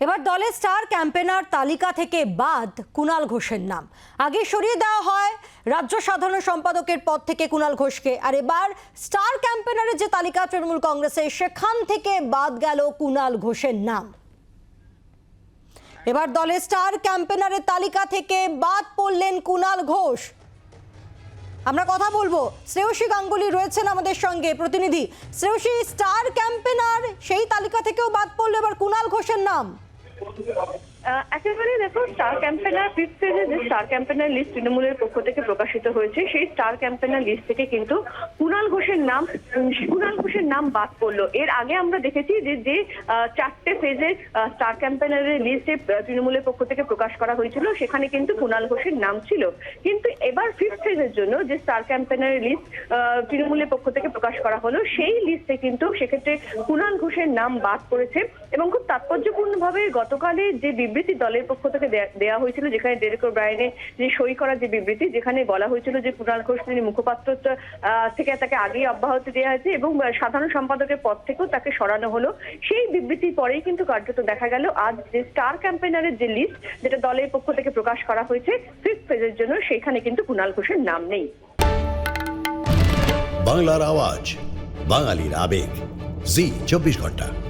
এবার দলের star campaigner তালিকা থেকে বাদ কুণাল ঘোষের নাম। আগে সরিয়ে দেওয়া হয় রাজ্য সাধারণ সম্পাদকের পদ থেকে কুণাল ঘোষকে। আর এবার স্টার ক্যাম্পেনারের যে তালিকা তৃণমূল কংগ্রেসের সেখান থেকে বাদ গেল কুণাল ঘোষের নাম। এবার দলের স্টার ক্যাম্পেনারের তালিকা থেকে বাদ পড়লেন কুণাল ঘোষ। আমরা কথা বলব। শ্রেয়সী গাঙ্গুলি রয়েছেন আমাদের সঙ্গে। প্রতিনিধি, শ্রেয়সী, স্টার ক্যাম্পেনার তালিকা থেকেও বাদ পড়ল এবার কুণাল ঘোষের নাম। একেবারে দেখো স্টার ক্যাম্পেনার ফিফথ ফেজে যে স্টার ক্যাম্পেনার লিস্ট তৃণমূলের পক্ষ থেকে প্রকাশিত হয়েছে, সেই স্টার ক্যাম্পেনার লিস্ট থেকে কিন্তু কুণাল ঘোষের নাম কুণাল ঘোষের নাম বাদ পড়ল। এর আগে আমরা দেখেছি যে যে চারটে ফেজে স্টার ক্যাম্পেনারের লিস্টে তৃণমূলের পক্ষ থেকে প্রকাশ করা হয়েছিল, সেখানে কিন্তু কুণাল ঘোষের নাম ছিল। কিন্তু এবার ফিফথ ফেজের জন্য যে স্টার ক্যাম্পেনারের লিস্ট তৃণমূলের পক্ষ থেকে প্রকাশ করা হলো, সেই লিস্টে কিন্তু সেক্ষেত্রে কুণাল ঘোষের নাম বাদ পড়েছে এবং খুব তাৎপর্যপূর্ণভাবে গতকালে যে বিবৃতি দলের পক্ষ থেকে দেয়া- হয়েছিল, যেখানে ডেরেক ব্রায়নের যে সই করা যে বিবৃতি, যেখানে বলা হয়েছিল যে কুণাল ঘোষ তিনি মুখপাত্র থেকে তাকে আগেই অব্যাহতি দেওয়া হয়েছে এবং সাধারণ সম্পাদকের পদ থেকেও তাকে সরানো হলো। সেই বিবৃতির পরেই কিন্তু কার্যত দেখা গেল, আজ যে স্টার ক্যাম্পেনারের যে লিস্ট যেটা দলের পক্ষ থেকে প্রকাশ করা হয়েছে ফিফথ ফেজের জন্য সেখানে কিন্তু কুণাল ঘোষের নাম নেই। বাংলার আওয়াজ, বাঙালির আবেগ। জি, চব্বিশ ঘণ্টা।